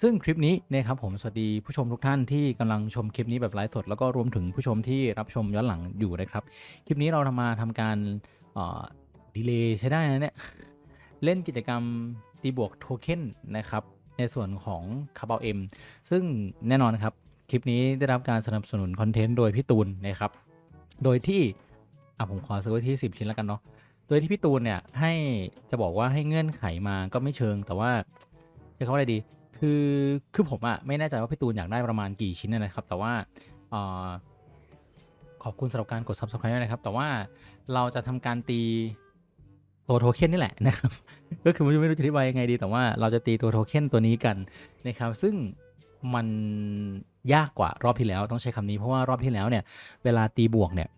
ซึ่งคลิปนี้นะครับผมสวัสดีผู้ชมทุกท่านที่กำลังชมคลิปนี้แบบไลฟ์สด แล้วก็รวมถึงผู้ชมที่รับชมย้อนหลังอยู่นะครับ คลิปนี้เราทำมาทำการดีเลย์ใช้ได้นะเนี่ย เล่นกิจกรรมตีบวกโทเค็นนะครับในส่วนของคาบาเอ็มซึ่งแน่นอนครับ คลิปนี้ได้รับการสนับสนุนคอนเทนต์โดยพี่ตูนนะครับ โดยที่อะผมขอซื้อไว้ที่ 10 ชิ้นแล้วกันเนาะโดยที่พี่ตูนเนี่ยให้จะบอกว่าให้เงื่อนไขมาก็ไม่เชิงแต่ว่าจะเขาอะไรดี คือคือผมอะไม่แน่ใจว่าพี่ตูนอยากได้ประมาณกี่ชิ้นนะครับ แต่ว่าออขอบคุณสำหรับการกด subscribe ด้วยนะครับ แต่ว่าเราจะทำการตีตัวโทเค็นนี่แหละนะครับก็คือไม่รู้ไม่รู้จะอธิบายยังไงดี แต่ว่าเราจะตีตัวโทเค็นตัวนี้กันนะครับซึ่งมันยากกว่ารอบที่แล้วต้องใช้คำนี้เพราะว่ารอบที่แล้วเนี่ย เวลาตีบวกเนี่ย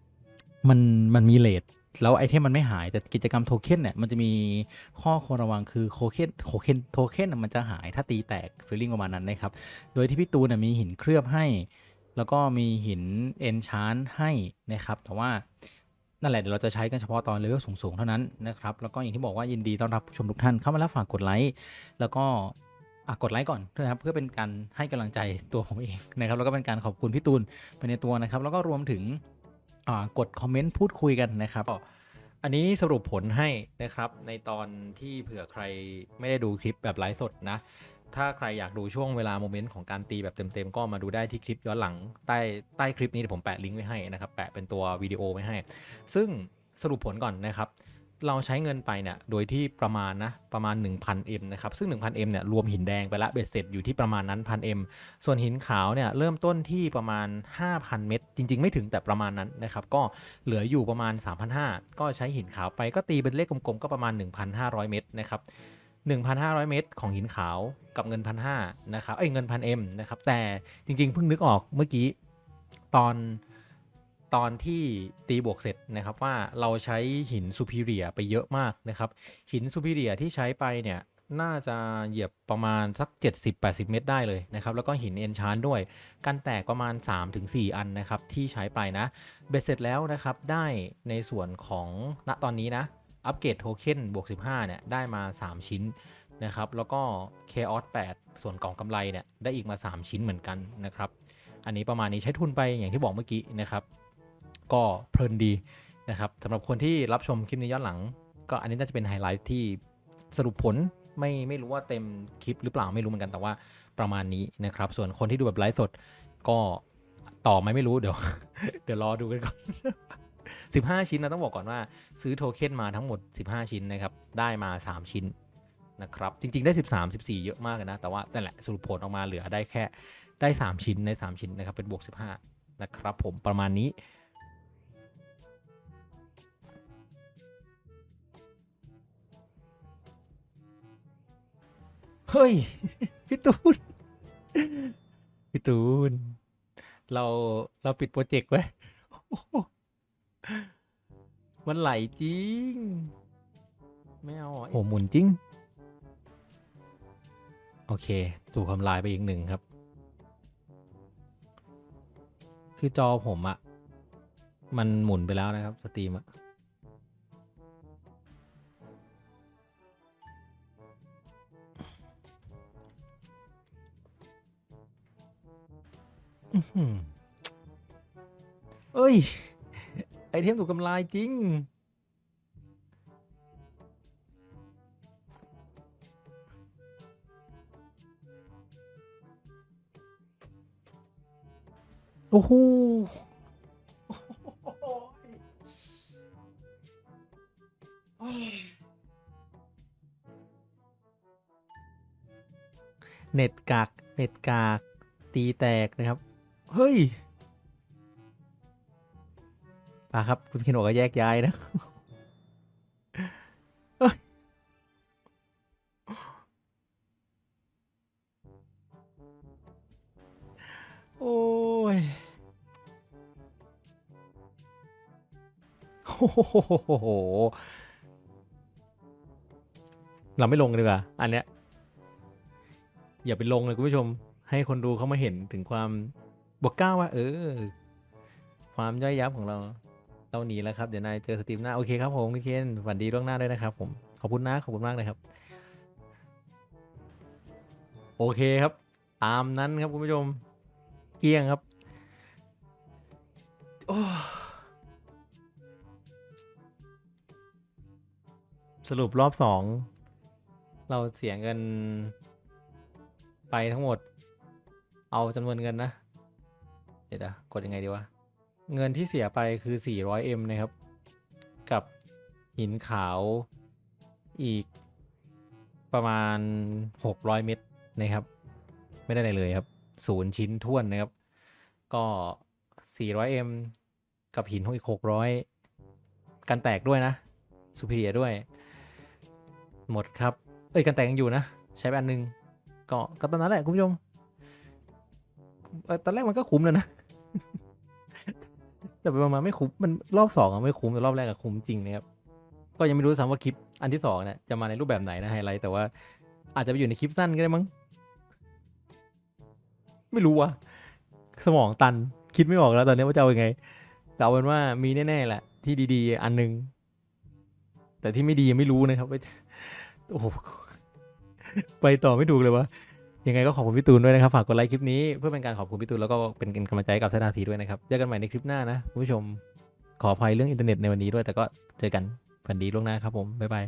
มันมันมีเลท แล้วไอเทมมันไม่หายแต่กิจกรรมโทเค็นเนี่ยมันจะมีข้อควรระวังคือโคเค็นโคเค็นโทเค็นน่ะมันจะหายถ้าตีแตกฟีลลิ่งประมาณนั้นนะครับ โดยที่พี่ตูนมีหินเคลือบให้ แล้วก็มีหินเอนชานให้นะครับ แต่ว่านั่นแหละเดี๋ยวเราจะใช้กันเฉพาะตอนเลเวลสูงๆ เท่านั้นนะครับ แล้วก็อย่างที่บอกว่ายินดีต้อนรับผู้ชมทุกท่านเข้ามาแล้วฝากกดไลค์แล้วก็กดไลค์ก่อนนะครับเพื่อเป็นการให้กำลังใจตัวผมเองนะครับแล้วก็เป็นการขอบคุณพี่ตูนไปในตัวนะครับ แล้วก็รวมถึง กดคอมเมนต์พูดคุยกันนะครับ อันนี้สรุปผลให้นะครับในตอนที่เผื่อใครไม่ได้ดูคลิปแบบไลฟ์สดนะ ถ้าใครอยากดูช่วงเวลาโมเมนต์ของการตีแบบเต็มๆ ก็มาดูได้ที่คลิปย้อนหลังใต้ใต้คลิปนี้เดี๋ยวผมแปะลิงก์ไว้ให้นะครับแปะเป็นตัววิดีโอไว้ให้ ซึ่งสรุปผลก่อนนะครับ เราใช้เงินไปเนี่ยโดยที่ประมาณนะประมาณ 1,000M นะครับซึ่ง 1,000M เนี่ยรวมหินแดงไปละเบ็ดเสร็จอยู่ที่ประมาณนั้น 1,000M ส่วนหินขาวเนี่ยเริ่มต้นที่ประมาณ 5,000 เม็ดจริง ๆ ไม่ถึงแต่ประมาณนั้นนะครับก็เหลืออยู่ประมาณ 3,500 ก็ใช้หินขาวไปก็ตีเป็นเลขกลมๆก็ประมาณ 1,500 เม็ดนะครับ1,500 เม็ดของหินขาวกับเงิน1,500นะครับ เอ้ยเงิน 1,000M นะครับ แต่จริงๆเพิ่งนึกออกเมื่อกี้ตอน ตอนที่ตีบวกเสร็จนะครับว่าเราใช้หินซูพิเรียไปเยอะมากนะครับ หินซูพิเรียที่ใช้ไปเนี่ยน่าจะเหยียบประมาณสัก 70-80 เม็ดได้เลยนะครับแล้วก็หินเอนชานด้วย กันแตกประมาณ 3-4 อันนะครับที่ใช้ไปนะ เบ็ดเสร็จแล้วนะครับได้ในส่วนของณตอนนี้นะอัปเกรดโทเค็นบวก 15 เนี่ยได้มา 3 ชิ้นนะครับแล้วก็ Chaos 8 ส่วนกล่องกำไรเนี่ยได้อีกมา 3 ชิ้นเหมือนกันนะครับอันนี้ประมาณนี้ใช้ทุนไปอย่างที่บอกเมื่อกี้นะครับ ก็เพลินดีนะครับสำหรับคนที่รับชมคลิปนี้ย้อนหลัง ก็อันนี้น่าจะเป็นไฮไลท์ที่สรุปผลไม่ไม่รู้ว่าเต็มคลิปหรือเปล่าไม่รู้เหมือนกันแต่ว่าประมาณนี้นะครับ ส่วนคนที่ดูแบบไลฟ์สดก็ต่อไหมไม่รู้เดี๋ยว เดี๋ยวรอดูกันก่อน15 ชิ้นนะต้องบอกก่อนว่า ซื้อโทเค็นมาทั้งหมด 15 ชิ้นนะครับได้มา 3 ชิ้นนะครับจริงๆได้ 13 14 เยอะมากเลยนะ แต่ว่านั่นแหละสรุปผลออกมาเหลือได้แค่ได้ 3 ชิ้นใน 3 ชิ้นนะครับเป็นบวก 15 นะครับผมประมาณนี้ เฮ้ย พี่ตูน พี่ตูน เราเราปิดโปรเจกต์ไว้ มันไหลจริง ไม่เอาอะโอ้หมุนจริง โอเค ถูกทำลายไปอีกหนึ่งครับ คือจอผมอะมันหมุนไปแล้วนะครับ สตรีมอะ อื้อหือเอ้ย ไอเทมถูกทำลายจริง โอ้โห เน็ตกาก เน็ตกาก ตีแตกนะครับ เฮ้ยปาครับ คุณเคนบอกก็แยกย้ายนะเฮ้ยโอ้ยโอ้โห เราไม่ลงกันดีกว่า อันเนี้ย อย่าไปลงเลยคุณผู้ชม ให้คนดูเขามาเห็นถึงความ บวกก้าวว่า เออ ความย่อยยับของเราเราหนีแล้วครับ เดี๋ยวนายเจอสตรีมหน้า โอเคครับผมคุณเคนฝันดีล่วงหน้าด้วยนะครับผม ขอบคุณนะขอบคุณมากเลยครับ โอเคครับ ตามนั้นครับคุณผู้ชม เกลี้ยงครับโอ้สรุปรอบสอง เราเสียเงินไปทั้งหมด เอาจำนวนเงินนะ เดี๋ยวกดยังไงดีวะ เงินที่เสียไปคือ 400M นะครับ กับหินขาวอีกประมาณ 600 เม็ดนะครับ ไม่ได้อะไรเลยครับศูนย์ชิ้นท้วนนะครับ ก็ 400M กับหินอีก 600 กันแตกด้วยนะสุพิเรียด้วย หมดครับ เอ้ยกันแตกยังอยู่นะ ใช้ไปอันหนึง ก็ก็ตอนนั้นแหละคุณผู้ชมตอนแรกมันก็คุ้มแล้วนะ แต่ไปมาไม่คุ้มมันรอบสองอะไม่คุ้มแต่รอบแรกอะคุ้มจริงนะครับก็ยังไม่รู้ซ้ำว่าคลิปอันที่สองเนี่ยจะมาในรูปแบบไหนนะไฮไลท์แต่ว่าอาจจะไปอยู่ในคลิปสั้นก็ได้มั้งไม่รู้ว่ะสมองตันคิดไม่ออกแล้วตอนนี้ว่าจะเอายังไง แต่เอาเป็นว่ามีแน่ๆแหละ ที่ดีๆ อันหนึง แต่ที่ไม่ดียังไม่รู้นะครับโอ้โหไปต่อไม่ถูกเลยวะ ยังไงก็ขอบคุณพี่ตูนด้วยนะครับ ฝากกดไลค์คลิปนี้เพื่อเป็นการขอบคุณพี่ตูนแล้วก็เป็นกำลังใจกับเซนาทีด้วยนะครับเจอกันใหม่ในคลิปหน้านะคุณผู้ชมขออภัยเรื่องอินเทอร์เน็ตในวันนี้ด้วย แต่ก็เจอกันฝันดีล่วงหน้าครับผมบ๊ายบาย